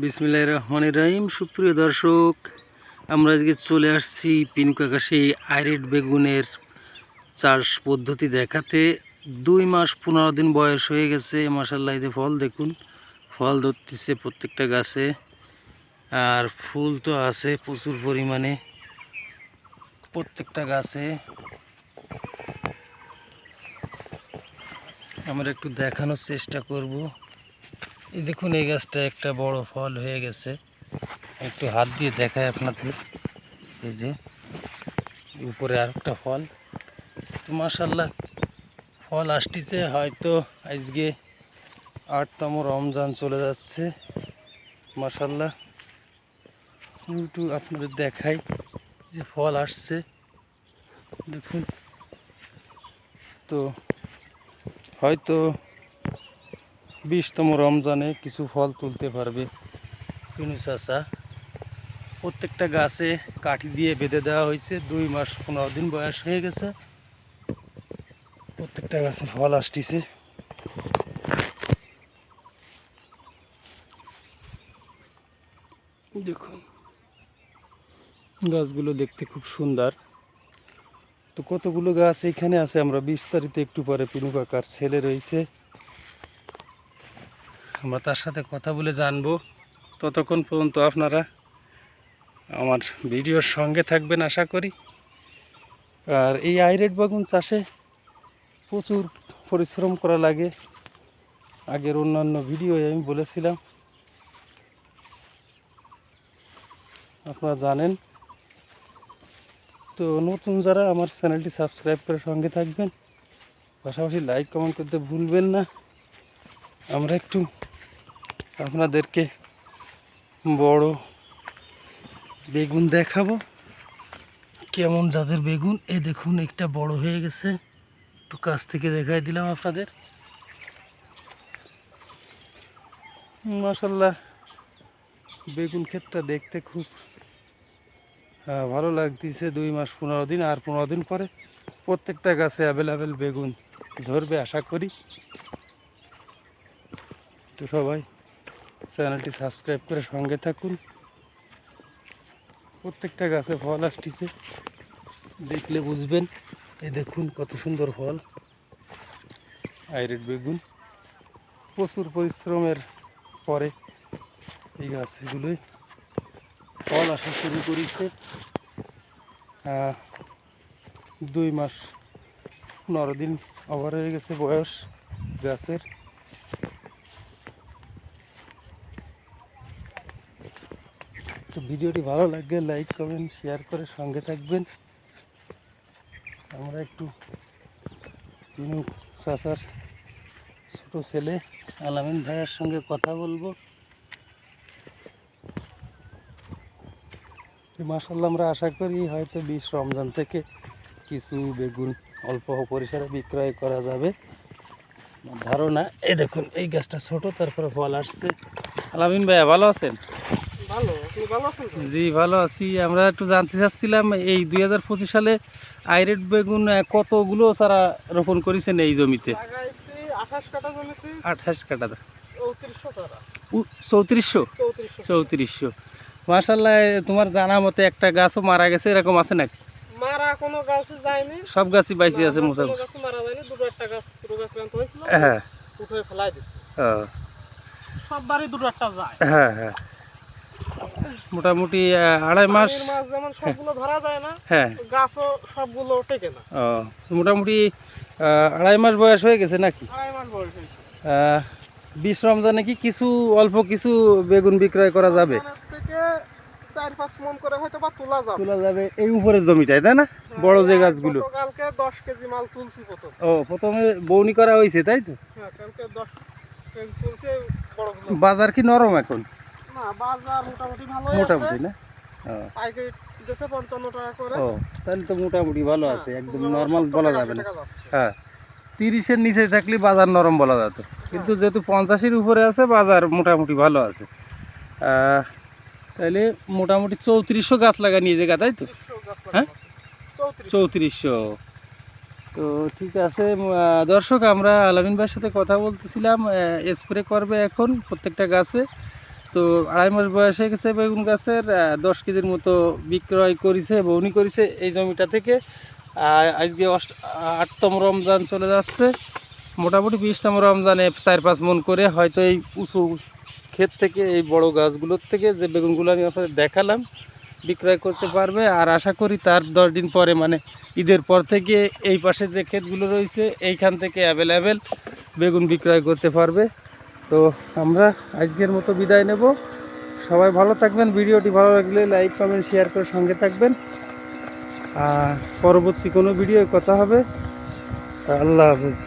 বিসমিল্লাহ রহমান রহিম। সুপ্রিয় দর্শক, আমরা আজকে চলে আসছি পিনুক আকাশে আইরেট বেগুনের চাষ পদ্ধতি দেখাতে। দুই মাস পনেরো দিন বয়স হয়ে গেছে মাসাল্লাহ এতে ফল দেখুন, ফল ধরতেছে প্রত্যেকটা গাছে। আর ফুল তো আছে প্রচুর পরিমাণে, প্রত্যেকটা গাছে। আমরা একটু দেখানোর চেষ্টা করব। এই দেখুন, এই গাছটা একটা বড় ফল হয়ে গেছে। একটু হাত দিয়ে দেখায় আপনাদের। এই যে উপরে আর একটা ফল। তো মাসাল্লাহ ফল আসতেছে। হয়তো আজকে আটতম রমজান চলে যাচ্ছে। মাসাল্লাহ একটু আপনাদের দেখাই যে ফল আসছে। দেখুন। তো হয়তো বিশতম রমজানে কিছু ফল তুলতে পারবে। পিনু চাষা প্রত্যেকটা গাছে কাঠি দিয়ে বেঁধে দেওয়া হয়েছে। দুই মাস পনেরো দিন বয়স হয়ে গেছে। প্রত্যেকটা গাছে ফল আসতেছে। দেখুন, গাছগুলো দেখতে খুব সুন্দর। তো কতগুলো গাছ এখানে আছে আমরা বিস্তারিত একটু পরে পিনু কাকার ছেলে রয়েছে। আমরা তার সাথে কথা বলে জানব। ততক্ষণ পর্যন্ত আপনারা আমার ভিডিওর সঙ্গে থাকবেন আশা করি। আর এই আইরেট বাগুন চাষে প্রচুর পরিশ্রম করা লাগে। আগের অন্যান্য ভিডিও আমি বলেছিলাম। আপনারা জানেন। তো নতুন যারা আমার চ্যানেলটি সাবস্ক্রাইব করে সঙ্গে থাকবেন, পাশাপাশি লাইক কমেন্ট করতে ভুলবেন না। আমরা একটু আপনাদেরকে বড় বেগুন দেখাবো। কেমন জাতের বেগুন? এ দেখুন, একটা বড় হয়ে গেছে। একটু কাছ থেকে দেখাই দিলাম আপনাদের। মাসাল্লাহ বেগুন ক্ষেতটা দেখতে খুব ভালো লাগতেছে। দুই মাস পনেরো দিন, আর পনেরো দিন পরে প্রত্যেকটা গাছে অ্যাভেলেবেল বেগুন ধরবে, আশা করি। তো সবাই চ্যানেলটি সাবস্ক্রাইব করে সঙ্গে থাকুন। প্রত্যেকটা গাছে ফল আসতেছে। দেখলে বুঝবেন। এই দেখুন কত সুন্দর ফল। আইরেট বেগুন। প্রচুর পরিশ্রমের পরে এই গাছগুলোই ফল আসা শুরু করেছে। দুই মাস পনেরো দিন ওভার হয়ে গেছে বয়স গাছের। তো ভিডিওটি ভালো লাগলে লাইক, কমেন্ট, শেয়ার করে সঙ্গে থাকবেন। আমরা একটু তিনু চাচার ছোট ছেলে আলামিন ভাইয়ের সঙ্গে কথা বলব। মাসাল্লাহ আমরা আশা করি হয়তো বিশ রমজান থেকে কিছু বেগুন অল্প পরিসরে বিক্রয় করা যাবে। ধারণা, এই দেখুন, এই গাছটা ছোট, তারপরে ফল আসছে। আলামিন ভাইয়া, ভালো আছেন? জি ভালো আছি। আমরা একটু জানতে চাচ্ছিলাম এই দুই হাজার পঁচিশ সালে আইরেট বেগুন কতগুলো চারা রোপণ করেছেন এই জমিতে? আঠাশ কাটা জমিতে। চৌত্রিশশো চৌত্রিশশো? মার্শাল্লাহ তোমার জানা মতে একটা গাছও মারা গেছে এরকম আছে নাকি? মারা কোনো গাছে যায়নি। সব গাছই বাইসে আছে মোসা মারা যায়নি। দুটো একটা গাছ রোগাক্রান্ত হয়েছিল। হ্যাঁ। উঠে ফেলাই দিচ্ছে সব বাড়ি দুটো একটা যায়। হ্যাঁ হ্যাঁ। মোটামুটি আড়াই মাস। যেমন সবগুলো ধরা যায় না হ্যাঁ। গাছও সবগুলো টেকে না। ও মোটামুটি আড়াই মাস বয়স হয়ে গেছে নাকি? আড়াই মাস বয়স হয়েছে। বিশ রমজানে কি কিছু অল্প কিছু বেগুন বিক্রয় করা যাবে? চার পাঁচ মন করে হয়তো বা তোলা যাবে। তোলা যাবে এই উপরের জমিটায় তাই না? বড় যে গাছগুলো। কালকে দশ কেজি মাল তুলছি প্রথম। ও প্রথমে বৌনি করা হয়েছে তাই তো? হ্যাঁ কালকে দশ কেজি তুলছি বাজার কি নরম এখন? না বাজার মোটামুটি না? ও। পাইকারি দিয়েছে পঞ্চান্ন টাকা করে। ও তাহলে তো মোটামুটি ভালো আছে হ্যাঁ, একদম নর্মাল বলা যাবে না। 80 টাকা যাচ্ছে। হ্যাঁ তিরিশের নিচে থাকলে বাজার নরম বলা যেত কিন্তু যেহেতু পঞ্চাশের উপরে আছে বাজার মোটামুটি ভালো আছে। তাহলে মোটামুটি চৌত্রিশশো গাছ লাগা নিয়ে যে তাই তো? হ্যাঁ? আছে। চৌত্রিশশো। তো ঠিক আছে দর্শক আমরা আলামিন ভাইয়ের সাথে কথা বলতেছিলাম স্প্রে করবে এখন প্রত্যেকটা গাছে। তো আড়াই মাস বয়স হয়ে গেছে বেগুন গাছের দশ কেজির মতো বিক্রয় করেছে বউনি করেছে এই জমিটা থেকে। আজকে অষ্ট, আটতম রমজান চলে যাচ্ছে। মোটামুটি বিশতম রমজানে চার পাঁচ মন করে হয়তো এই উঁচু ক্ষেত থেকে এই বড় গাছগুলোর থেকে যে বেগুনগুলো আমি আপনাদের দেখালাম, বিক্রয় করতে পারবে। আর আশা করি তার দশ দিন পরে মানে ঈদের পর থেকে এই পাশে যে ক্ষেতগুলো রয়েছে, এইখান থেকে অ্যাভেলেবেল বেগুন বিক্রয় করতে পারবে। তো আমরা আজকের মতো বিদায় নেব। সবাই ভালো থাকবেন, ভিডিওটি ভালো লাগলে লাইক, কমেন্ট শেয়ার করে সঙ্গে থাকবেন। আর পরবর্তী কোনো ভিডিও কথা হবে। আল্লাহ হাফেজ।